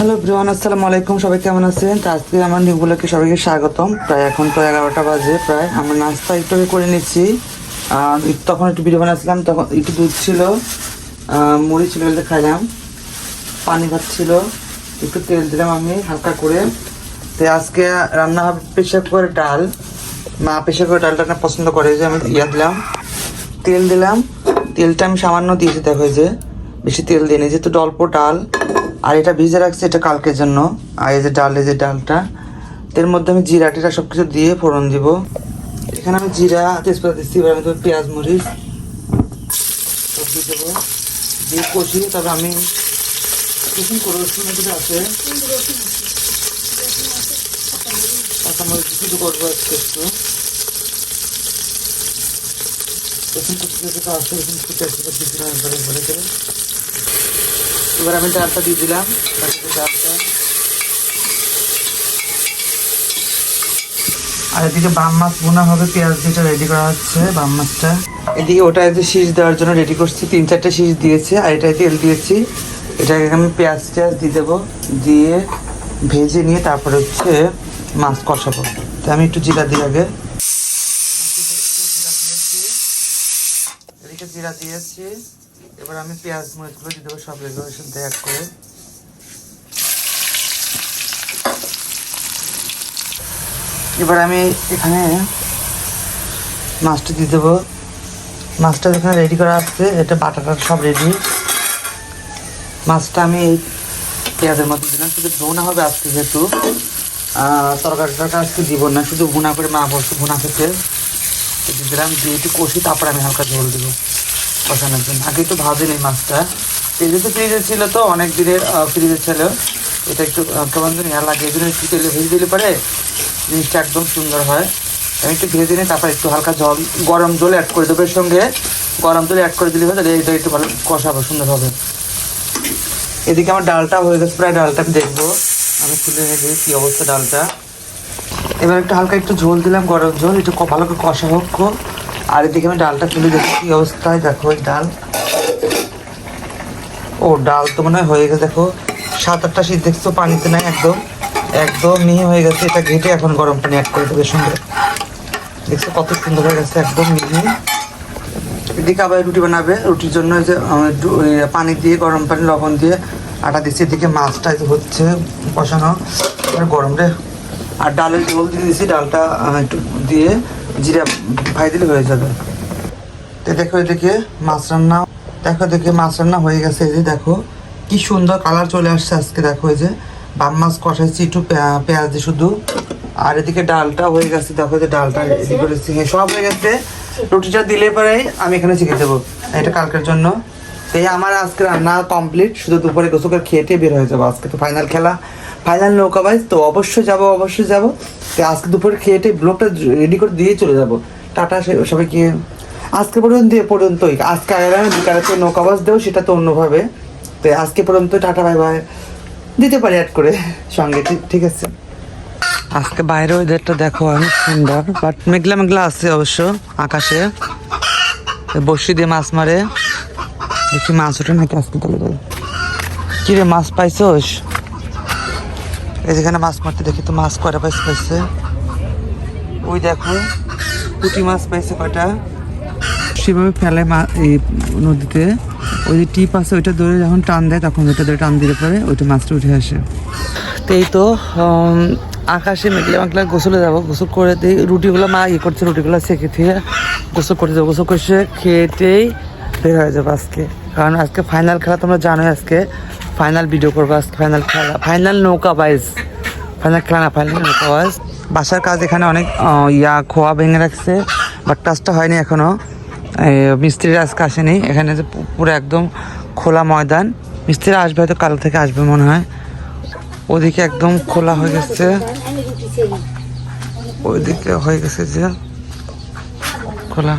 Hello ব্রিওয়ান আসসালামু আলাইকুম। সবাই কেমন আছেন? তো আজকে আমার নিউগুলোকে সবাইকে স্বাগতম। প্রায় এখন তো এগারোটা বাজে, প্রায়। আমরা নাস্তা একটু করে নিচ্ছি তখন একটু ভিডিও বানাচ্ছিলাম, তখন একটু দুধ ছিল মুড়ি ছিল বলতে খাইলাম। পানি ভাত ছিল, একটু তেল দিলাম আমি হালকা করে। তো আজকে রান্না হবে প্রেশার করে ডাল। মা প্রেশার করে ডালটা না পছন্দ করে, যে আমি ইয়া দিলাম। তেল দিলাম। তেলটা আমি সামান্য দিয়েছি, দেখো যে। বেশি তেল দিয়ে দিইনি, যেহেতু অল্প ডাল। আর এটা ভিজে রাখছি এটা কালকের জন্য। আর এই যে ডাল, এই যে ডালটা, এর মধ্যে আমি জিরা, টিরা সব কিছু দিয়ে ফোড়ন দিব। এখানে আমি জিরা, তেজপাতা দিচ্ছি, এবার আমি পেঁয়াজ, মরিচ, সব দিয়ে দেবো। দিয়ে কষি তবে আমি রসুন করে রসুন কিছু আছে। কিছু করব আজকে একটু। রসুন যেটা আছে, রসুন সব দিয়ে দিলাম একবারে করে। এবার আমি ডালটা দিয়ে দিলাম। ডালটা। আর এদিকে বাম মাছ বোনা হবে পেঁয়াজ যেটা রেডি করা হচ্ছে বাম মাছটা। এদিকে ওটা যে শীষ দেওয়ার জন্য রেডি করছি তিন চারটে শীষ দিয়েছে আর এটাই তেল দিয়েছি। এটাকে আমি পেঁয়াজ টেয়াজ দিয়ে দেবো দিয়ে ভেজে নিয়ে তারপরে হচ্ছে মাছ কষাবো। তাই আমি একটু জিরা দিই আগে। এদিকে জিরা দিয়েছি। এবার আমি পেঁয়াজ মরিচগুলো দিয়ে দেবো সব সাথে অ্যাড করে। এবার আমি এখানে মাছটা দিয়ে দেবো। মাছটা এখানে রেডি করা আছে এটা বাটাটা সব রেডি মাছটা আমি পেঁয়াজের মধ্যে দিলাম শুধু ভুনা হবে আজকে যেহেতু। আহ, তরকারিটাকে আজকে দিব না শুধু ভুনা করে মা বলছে ভুনা খেতে। দিয়ে দিলাম দিয়ে একটু কষি তারপরে আমি হালকা ঝোল দেবো। কষানোর জন্য। আগে একটু ভাজে নিই মাছটা। এই যেহেতু ফ্রিজে ছিল তো, অনেক দিনের ফ্রিজে ছিল। এটা একটু কেমন ইয়া লাগে। এই জন্য একটু তেলে ভেজে দিলে পরে জিনিসটা একদম সুন্দর হয়। আমি একটু ভেজে নিই, তারপর একটু হালকা জল, গরম জল অ্যাড করে দেবো এর সঙ্গে। গরম জল অ্যাড করে দিলে হয় তাহলে এটা একটু ভালো কষাবো, সুন্দর হবে। এদিকে আমার ডালটা হয়ে গেছে, প্রায় ডালটা আমি দেখব। আমি খুলে নিয়ে কি অবস্থা ডালটা। এবার একটু হালকা একটু ঝোল দিলাম, গরম ঝোল, একটু ভালো করে কষা হোক গো। আর এদিকে আমি ডালটা তুলে দেখি কি অবস্থায়। দেখো এই ডাল। ও, ডাল তো মনে হয় হয়ে গেছে। দেখো, সাত আটটা শীত দেখছ, পানিতে নাই একদম। একদম মিহি হয়ে গেছে। এটা ঘেটে এখন গরম পানি অ্যাড করে দেবে সঙ্গে। দেখছ কত সুন্দর হয়ে গেছে, একদম মিহি। এদিকে আবার রুটি বানাবে। রুটির জন্য যে ওই পানি দিয়ে, গরম পানি, লবণ দিয়ে আটা দিচ্ছি। এদিকে মাছটা হচ্ছে বসানো গরম রে। আর ডালের জল দিয়ে দিয়েছি। ডালটা একটু দিয়ে জিরা ভাই দিলে হয়ে যাবে। তো দেখো এদিকে মাছ রান্না। দেখো মাছ রান্না হয়ে গেছে, এই যে দেখো কি সুন্দর কালার চলে আসছে আজকে, দেখো এই যে বাম মাছ কষাইছি একটু পেঁয়াজ দিয়ে শুধু। আর এদিকে ডালটা হয়ে গেছে, দেখো যে ডালটা করেছি। সব হয়ে গেছে, রুটিটা দিলে পরে আমি এখানে শিখে দেবো, এটা কালকের জন্য। এই আমার আজকে রান্না কমপ্লিট শুধু দুপুরে গোসল করে খেয়ে বের হয়ে যাব। আজকে তো ফাইনাল খেলা। ফাইনাল নৌকা বাইজ তো অবশ্যই যাব অবশ্যই যাব। তো আজকে দুপুরে খেয়ে টেয়ে ব্লগটা রেডি করে দিয়ে চলে যাব। টাটা সবাইকে। আজকে পর্যন্ত, এ পর্যন্তই। আজকে আগামী বিকালে তো নৌকাবাস দেবো, সেটা তো অন্যভাবে। তো আজকে পর্যন্ত, টাটা, বাই বাই। দিতে পারি অ্যাড করে, সঙ্গে, ঠিক- আছে। আজকে বাইরে ওয়েদারটা দেখো, অনেক সুন্দর বাট মেঘলা মেঘলা আছে অবশ্য, আকাশে। বসি দিয়ে মাছ মারে। দেখি মাছ ওঠে নাকি আজকে তাহলে। বল কি রে মাছ পাইছোস? এই যেখানে মাছ মারতে দেখি তো মাছ কয়টা পাইছে পাইছে? ওই দেখো, পুঁটি মাছ পাইছে কয়টা? সেভাবে ফেলে এই নদীতে। ওই যে টিপ আছে, ওইটা ধরে যখন টান দেয়, তখন ওইটা ধরে টান দিলে পরে ওইটা মাছটা উঠে আসে। তো এই তো আকাশে মেঘলা মেঘলা গোসলে যাব। গোসল করে দিই রুটিগুলো মা ইয়ে করছে, রুটিগুলো সেঁকে দিয়ে গোসল করে যাব। গোসল করে সে খেয়েটেই বের হয়ে যাব আজকে। কারণ আজকে ফাইনাল খেলা তোমরা জানোই আজকে। ফাইনাল ভিডিও করব আজকে ফাইনাল খেলা ফাইনাল নৌকা বাইজ ফাইনাল খেলা না ফাইনাল নৌকা বাইজ বাসার কাজ এখানে অনেক ইয়া, খোয়া ভেঙে রাখছে বাট কাজটা হয়নি এখনও মিস্ত্রিরা আজকে আসেনি। এখানে যে পুরো একদম খোলা ময়দান। মিস্ত্রিরা আসবে হয়তো কাল থেকে আসবে মনে হয়। ওদিকে একদম খোলা হয়ে গেছে। ওইদিকে হয়ে গেছে যে, খোলা।